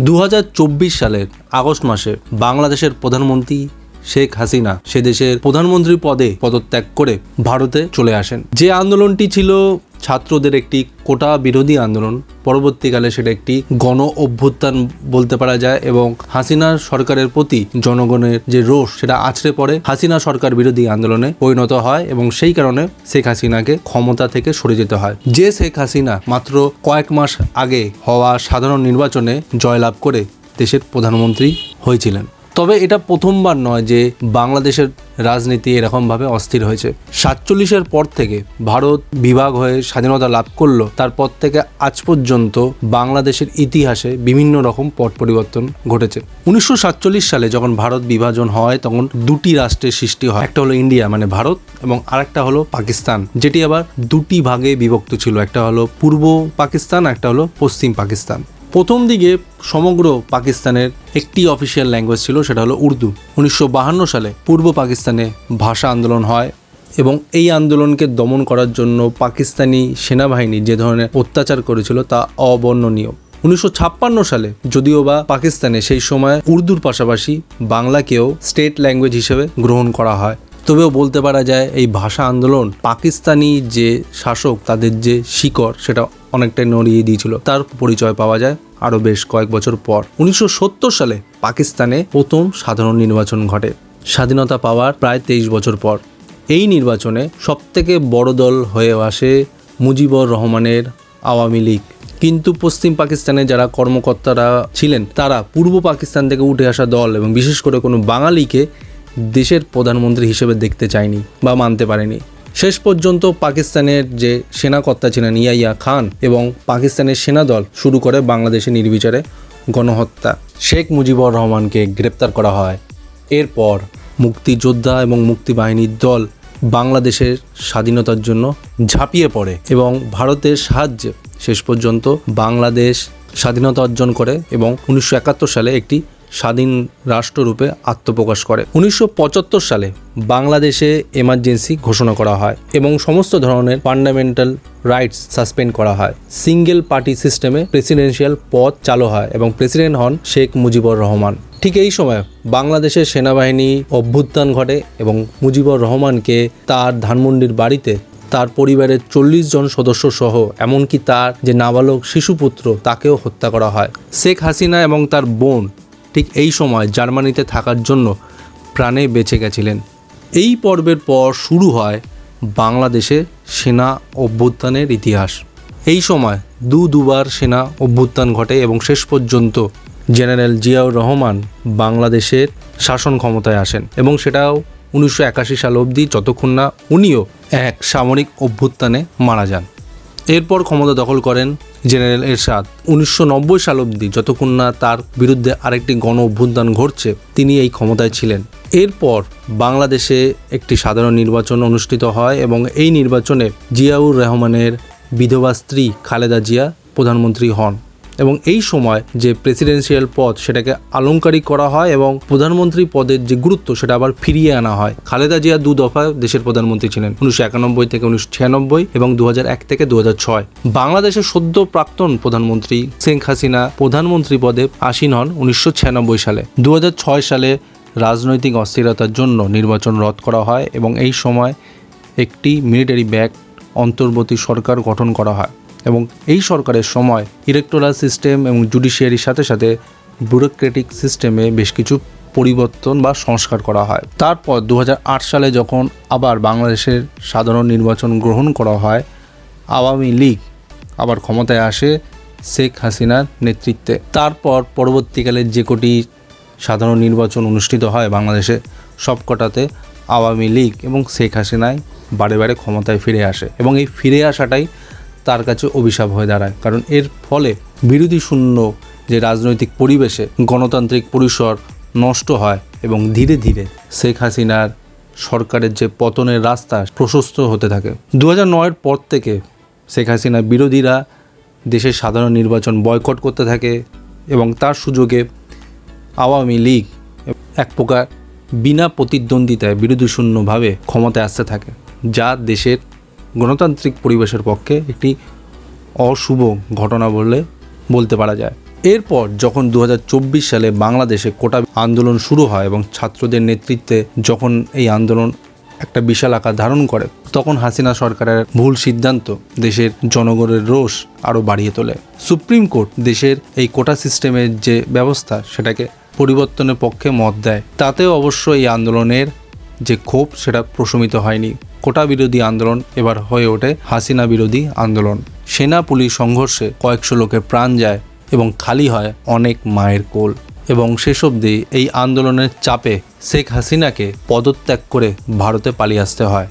দু হাজার চব্বিশ সালের আগস্ট মাসে বাংলাদেশের প্রধানমন্ত্রী শেখ হাসিনা সে দেশের প্রধানমন্ত্রী পদে পদত্যাগ করে ভারতে চলে আসেন। যে আন্দোলনটি ছিল ছাত্রদের একটি কোটা বিরোধী আন্দোলন পরবর্তীকালে সেটা একটি গণ অভ্যুত্থান বলতে পারা যায় এবং হাসিনা সরকারের প্রতি জনগণের যে রোষ সেটা আছড়ে পড়ে। হাসিনা সরকার বিরোধী আন্দোলনে পরিণত হয় এবং সেই কারণে শেখ হাসিনাকে ক্ষমতা থেকে সরে যেতে হয়। যে শেখ হাসিনা মাত্র কয়েক মাস আগে হওয়া সাধারণ নির্বাচনে জয়লাভ করে দেশের প্রধানমন্ত্রী হয়েছিলেন। তবে এটা প্রথমবার নয় যে বাংলাদেশের রাজনীতি এরকমভাবে অস্থির হয়েছে। সাতচল্লিশের পর থেকে ভারত বিভাগ হয়ে স্বাধীনতা লাভ করল, তারপর থেকে আজ পর্যন্ত বাংলাদেশের ইতিহাসে বিভিন্ন রকম পট পরিবর্তন ঘটেছে। উনিশশো সাতচল্লিশ সালে যখন ভারত বিভাজন হয়, তখন দুটি রাষ্ট্রের সৃষ্টি হয়, একটা হলো ইন্ডিয়া মানে ভারত, এবং আরেকটা হলো পাকিস্তান, যেটি আবার দুটি ভাগে বিভক্ত ছিল, একটা হলো পূর্ব পাকিস্তান, একটা হলো পশ্চিম পাকিস্তান। প্রথম দিকে সমগ্র পাকিস্তানের একটি অফিসিয়াল ল্যাঙ্গুয়েজ ছিল, সেটা হলো উর্দু। উনিশশো সালে পূর্ব পাকিস্তানে ভাষা আন্দোলন হয় এবং এই আন্দোলনকে দমন করার জন্য পাকিস্তানি সেনাবাহিনী যে ধরনের অত্যাচার করেছিল তা অবর্ণনীয়। উনিশশো ছাপ্পান্ন সালে যদিও বা পাকিস্তানে সেই সময় উর্দুর পাশাপাশি বাংলাকেও স্টেট ল্যাঙ্গুয়েজ হিসেবে গ্রহণ করা হয়। তবেও বলতে পারা যায় এই ভাষা আন্দোলন পাকিস্তানি যে শাসক, তাদের যে শিকড়, সেটা অনেকটাই নড়িয়ে দিয়েছিল। তার পরিচয় পাওয়া যায় আরও বেশ কয়েক বছর পর। উনিশশো সত্তর সালে পাকিস্তানে প্রথম সাধারণ নির্বাচন ঘটে। স্বাধীনতা পাওয়ার প্রায় তেইশ বছর পর। এই নির্বাচনে সবথেকে বড় দল হয়ে আসে মুজিবুর রহমানের আওয়ামী লীগ। কিন্তু পশ্চিম পাকিস্তানে যারা কর্মকর্তারা ছিলেন, তারা পূর্ব পাকিস্তান থেকে উঠে আসা দল এবং বিশেষ করে কোনো বাঙালিকে দেশের প্রধানমন্ত্রী হিসেবে দেখতে চায়নি বা মানতে পারেনি। শেষ পর্যন্ত পাকিস্তানের যে সেনাকর্তা ছিলেন ইয়াইয়া খান এবং পাকিস্তানের সেনাদল শুরু করে বাংলাদেশে নির্বিচারে গণহত্যা। শেখ মুজিবুর রহমানকে গ্রেপ্তার করা হয়। এরপর মুক্তিযোদ্ধা এবং মুক্তিবাহিনীর দল বাংলাদেশের স্বাধীনতার জন্য ঝাঁপিয়ে পড়ে এবং ভারতের সাহায্যে শেষ পর্যন্ত বাংলাদেশ স্বাধীনতা অর্জন করে এবং উনিশশো একাত্তর সালে একটি স্বাধীন রাষ্ট্ররূপে আত্মপ্রকাশ করে। উনিশশো পঁচাত্তর সালে বাংলাদেশে এমার্জেন্সি ঘোষণা করা হয় এবং সমস্ত ধরনের ফান্ডামেন্টাল রাইটস সাসপেন্ড করা হয়। সিঙ্গেল পার্টি সিস্টেমে প্রেসিডেন্সিয়াল পদ চালু হয় এবং প্রেসিডেন্ট হন শেখ মুজিবুর রহমান। ঠিক এই সময় বাংলাদেশের সেনাবাহিনী অভ্যুত্থান ঘটে এবং মুজিবুর রহমানকে তার ধানমন্ডির বাড়িতে তার পরিবারের চল্লিশ জন সদস্য সহ এমনকি তার যে নাবালক শিশুপুত্র তাকেও হত্যা করা হয়। শেখ হাসিনা এবং তার বোন ঠিক এই সময় জার্মানিতে থাকার জন্য প্রাণে বেঁচে গেছিলেন। এই পর্বের পর শুরু হয় বাংলাদেশে সেনা অভ্যুত্থানের ইতিহাস। এই সময় দু দুবার সেনা অভ্যুত্থান ঘটে এবং শেষ পর্যন্ত জেনারেল জিয়াউর রহমান বাংলাদেশের শাসন ক্ষমতায় আসেন এবং সেটাও উনিশশো একাশি সাল অবধি, যতক্ষণ না উনিও এক সামরিক অভ্যুত্থানে মারা যান। এরপর ক্ষমতা দখল করেন জেনারেল এরশাদ। উনিশশো নব্বই সাল অব্দি যতক্ষণ না তার বিরুদ্ধে আরেকটি গণ অভ্যুত্থান ঘটছে, তিনি এই ক্ষমতায় ছিলেন। এরপর বাংলাদেশে একটি সাধারণ নির্বাচন অনুষ্ঠিত হয় এবং এই নির্বাচনে জিয়াউর রহমানের বিধবা স্ত্রী খালেদা জিয়া প্রধানমন্ত্রী হন। এবং এই সময় যে প্রেসিডেন্সিয়াল পদ সেটাকে আলংকারিক করা হয় এবং প্রধানমন্ত্রী পদের যে গুরুত্ব সেটা আবার ফিরিয়ে আনা হয়। খালেদা জিয়া দু দফা দেশের প্রধানমন্ত্রী ছিলেন, উনিশশো একানব্বই থেকে উনিশশো ছিয়ানব্বই এবং দু এক থেকে দু ছয়। বাংলাদেশের সদ্য প্রাক্তন প্রধানমন্ত্রী শেখ হাসিনা প্রধানমন্ত্রী পদে আসীন হন উনিশশো ছিয়ানব্বই সালে। দু সালে রাজনৈতিক অস্থিরতার জন্য নির্বাচন রদ করা হয় এবং এই সময় একটি মিলিটারি ব্যাক অন্তর্বর্তী সরকার গঠন করা হয়। এবং এই সরকারের সময় ইলেকটোরাল সিস্টেম এবং জুডিশিয়ারির সাথে সাথে ব্যুরোক্রেটিক সিস্টেমে বেশ কিছু পরিবর্তন বা সংস্কার করা হয়। তারপর দু হাজার আট সালে যখন আবার বাংলাদেশের সাধারণ নির্বাচন গ্রহণ করা হয়, আওয়ামী লীগ আবার ক্ষমতায় আসে শেখ হাসিনার নেতৃত্বে। তারপর পরবর্তীকালে যে কটি সাধারণ নির্বাচন অনুষ্ঠিত হয় বাংলাদেশে, সবকটাতে আওয়ামী লীগ এবং শেখ হাসিনায় বারে বারে ক্ষমতায় ফিরে আসে। এবং এই ফিরে আসাটাই তার কাছে অভিশাপ হয়ে দাঁড়ায়। কারণ এর ফলে বিরোধী শূন্য যে রাজনৈতিক পরিবেশে গণতান্ত্রিক পরিসর নষ্ট হয় এবং ধীরে ধীরে শেখ হাসিনার সরকারের যে পতনের রাস্তা প্রশস্ত হতে থাকে। দু হাজার নয়ের পর থেকে শেখ হাসিনার বিরোধীরা দেশের সাধারণ নির্বাচন বয়কট করতে থাকে এবং তার সুযোগে আওয়ামী লীগ এক প্রকার বিনা প্রতিদ্বন্দ্বিতায় বিরোধীশূন্যভাবে ক্ষমতায় আসতে থাকে, যা দেশের গণতান্ত্রিক পরিবেশের পক্ষে একটি অশুভ ঘটনা বলে বলতে পারা যায়। এরপর যখন দু হাজার চব্বিশ সালে বাংলাদেশে কোটা আন্দোলন শুরু হয় এবং ছাত্রদের নেতৃত্বে যখন এই আন্দোলন একটা বিশাল আকার ধারণ করে, তখন হাসিনা সরকারের ভুল সিদ্ধান্ত দেশের জনগণের রোষ আরও বাড়িয়ে তোলে। সুপ্রিম কোর্ট দেশের এই কোটা সিস্টেমের যে ব্যবস্থা, সেটাকে পরিবর্তনের পক্ষে মত দেয়। তাতেও অবশ্য এই আন্দোলনের যে ক্ষোভ সেটা প্রশমিত হয়নি। কোটা বিরোধী আন্দোলন এবার হয়ে ওঠে হাসিনা বিরোধী আন্দোলন। সেনা পুলিশ সংঘর্ষে কয়েকশো লোকের প্রাণ যায় এবং খালি হয় অনেক মায়ের কোল। এবং শেষ অবধি এই আন্দোলনের চাপে শেখ হাসিনাকে পদত্যাগ করে ভারতে পালিয়ে আসতে হয়।